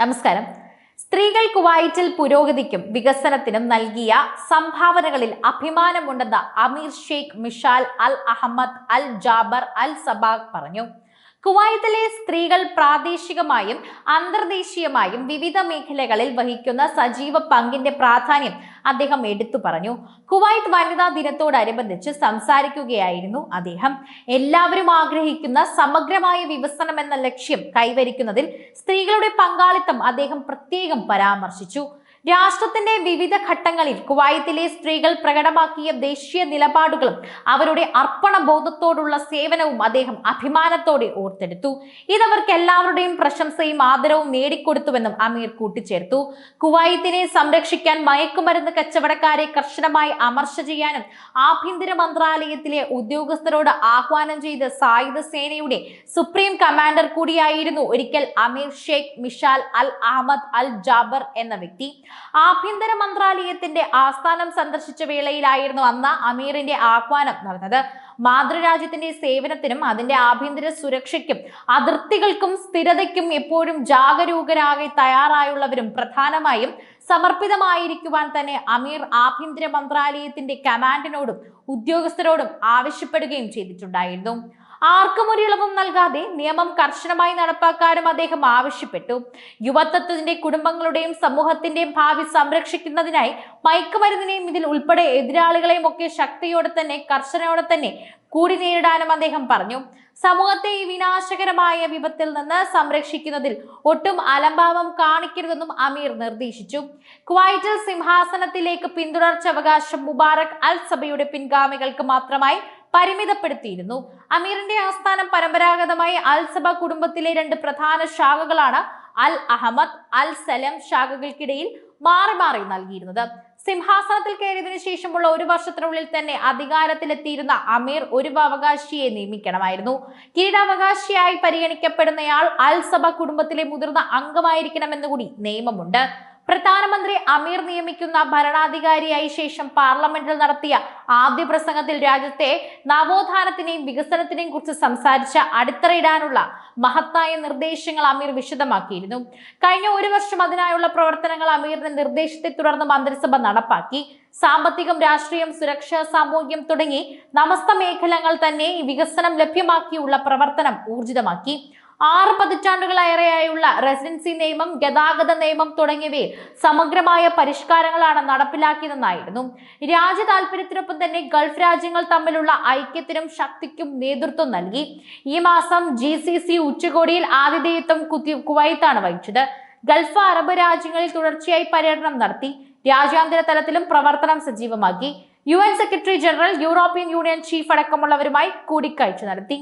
നമസ്കാരം. സ്ത്രീകൾ കുവൈറ്റിൽ പുരോഗതിക്കും വികസനത്തിനും നൽകിയ സംഭാവനകളിൽ അഭിമാനമുണ്ടെന്ന് Amir Sheikh Mishal Al Ahmad Al Jaber Al Sabah പറഞ്ഞു. കുവൈത്തിലെ സ്ത്രീകൾ പ്രാദേശികമായും അന്തർദേശീയമായും വിവിധ മേഖലകളിൽ വഹിക്കുന്ന സജീവ പങ്കിന്റെ പ്രാധാന്യം അദ്ദേഹം എടുത്തു പറഞ്ഞു. കുവൈത്ത് വനിതാ ദിനത്തോടനുബന്ധിച്ച് സംസാരിക്കുകയായിരുന്നു അദ്ദേഹം. എല്ലാവരും ആഗ്രഹിക്കുന്ന സമഗ്രമായ വികസനം എന്ന ലക്ഷ്യം കൈവരിക്കുന്നതിൽ സ്ത്രീകളുടെ പങ്കാളിത്തം അദ്ദേഹം പ്രത്യേകം പരാമർശിച്ചു. രാഷ്ട്രത്തിന്റെ വിവിധ ഘട്ടങ്ങളിൽ കുവൈത്തിലെ സ്ത്രീകൾ പ്രകടമാക്കിയ ദേശീയ നിലപാടുകളും അവരുടെ അർപ്പണ ബോധത്തോടുള്ള സേവനവും അദ്ദേഹം അഭിമാനത്തോടെ ഓർത്തെടുത്തു. ഇതവർക്ക് എല്ലാവരുടെയും പ്രശംസയും ആദരവും നേടിക്കൊടുത്തുവെന്നും അമീർ കൂട്ടിച്ചേർത്തു. കുവൈത്തിനെ സംരക്ഷിക്കാൻ മയക്കുമരുന്ന് കച്ചവടക്കാരെ കർശനമായി അമർശ ചെയ്യാനും ആഭ്യന്തര മന്ത്രാലയത്തിലെ ഉദ്യോഗസ്ഥരോട് ആഹ്വാനം ചെയ്ത് സായുധ സേനയുടെ സുപ്രീം കമാൻഡർ കൂടിയായിരുന്നു ഒരിക്കൽ Amir Sheikh Mishal Al Ahmad Al Jaber എന്ന വ്യക്തി. ആഭ്യന്തര മന്ത്രാലയത്തിന്റെ ആസ്ഥാനം സന്ദർശിച്ച വേളയിലായിരുന്നു അന്ന് അമീറിന്റെ ആഹ്വാനം നടന്നത്. മാതൃരാജ്യത്തിന്റെ സേവനത്തിനും അതിന്റെ ആഭ്യന്തര സുരക്ഷയ്ക്കും അതിർത്തികൾക്കും സ്ഥിരതയ്ക്കും എപ്പോഴും ജാഗരൂകരാകെ തയ്യാറായുള്ളവരും പ്രധാനമായും സമർപ്പിതമായിരിക്കുവാൻ തന്നെ അമീർ ആഭ്യന്തര മന്ത്രാലയത്തിന്റെ കമാൻഡിനോടും ഉദ്യോഗസ്ഥരോടും ആവശ്യപ്പെടുകയും ചെയ്തിട്ടുണ്ടായിരുന്നു. ആർക്കും ഒരു ഇളവും നൽകാതെ നിയമം കർശനമായി നടപ്പാക്കാനും അദ്ദേഹം ആവശ്യപ്പെട്ടു. യുവത്വത്തിന്റെ കുടുംബങ്ങളുടെയും സമൂഹത്തിന്റെയും ഭാവി സംരക്ഷിക്കുന്നതിനായി മയക്കുമരുന്നിനെയും ഇതിൽ ഉൾപ്പെടെ എതിരാളികളെയും ഒക്കെ ശക്തിയോടെ തന്നെ കർശനയോടെ തന്നെ കൂടി നേരിടാനും അദ്ദേഹം പറഞ്ഞു. സമൂഹത്തെ ഈ വിനാശകരമായ വിപത്തിൽ നിന്ന് സംരക്ഷിക്കുന്നതിൽ ഒട്ടും അലംഭാവം കാണിക്കരുതെന്നും അമീർ നിർദ്ദേശിച്ചു. ക്വൈറ്റൽ സിംഹാസനത്തിലേക്ക് പിന്തുടർച്ച അവകാശം മുബാറക് അൽ സഭയുടെ പിൻഗാമികൾക്ക് മാത്രമായി പരിമിതപ്പെടുത്തിയിരുന്നു. അമീറിന്റെ ആസ്ഥാനം പരമ്പരാഗതമായി അൽ സബ കുടുംബത്തിലെ രണ്ട് പ്രധാന ശാഖകളാണ് അൽ അഹമ്മദ് അൽ സലം ശാഖകൾക്കിടയിൽ മാറി മാറി നൽകിയിരുന്നത്. സിംഹാസനത്തിൽ കയറിയതിനു ശേഷമുള്ള ഒരു വർഷത്തിനുള്ളിൽ തന്നെ അധികാരത്തിലെത്തിയിരുന്ന അമീർ ഒരു അവകാശിയെ നിയമിക്കണമായിരുന്നു. കിരീടാവകാശിയായി പരിഗണിക്കപ്പെടുന്നയാൾ അൽ സബ കുടുംബത്തിലെ മുതിർന്ന അംഗമായിരിക്കണമെന്ന് കൂടി നിയമമുണ്ട്. പ്രധാനമന്ത്രി അമീർ നിയമിക്കുന്ന ഭരണാധികാരിയായി ശേഷം പാർലമെന്റിൽ നടത്തിയ ആദ്യ പ്രസംഗത്തിൽ രാജ്യത്തെ നവോത്ഥാനത്തിനെയും വികസനത്തിനെയും കുറിച്ച് സംസാരിച്ച അടിത്തറയിടാനുള്ള മഹത്തായ നിർദ്ദേശങ്ങൾ അമീർ വിശദമാക്കിയിരുന്നു. കഴിഞ്ഞ ഒരു വർഷം അതിനായുള്ള പ്രവർത്തനങ്ങൾ അമീറിന്റെ നിർദ്ദേശത്തെ തുടർന്ന് മന്ത്രിസഭ നടപ്പാക്കി. സാമ്പത്തികം രാഷ്ട്രീയം സുരക്ഷ സാമൂഹ്യം തുടങ്ങി നമസ്ത മേഖലകൾ തന്നെ വികസനം ലഭ്യമാക്കിയുള്ള പ്രവർത്തനം ഊർജിതമാക്കി. ആറ് പതിറ്റാണ്ടുകളേറെയായുള്ള റെസിഡൻസി നിയമം ഗതാഗത നിയമം തുടങ്ങിയവയെ സമഗ്രമായ പരിഷ്കാരങ്ങളാണ് നടപ്പിലാക്കിയതെന്നായിരുന്നു. രാജ്യ താല്പര്യത്തിനൊപ്പം തന്നെ ഗൾഫ് രാജ്യങ്ങൾ തമ്മിലുള്ള ഐക്യത്തിനും ശക്തിക്കും നേതൃത്വം നൽകി. ഈ മാസം ജി സി സി ഉച്ചകോടിയിൽ ആതിഥേയത്വം കുവൈത്താണ് വഹിച്ചത്. ഗൾഫ് അറബ് രാജ്യങ്ങളിൽ തുടർച്ചയായി പര്യടനം നടത്തി രാജ്യാന്തര തലത്തിലും പ്രവർത്തനം സജീവമാക്കി. U secretary general European union chief അടക്കമുള്ളവരുമായി കൂടിക്കാഴ്ച നടത്തി.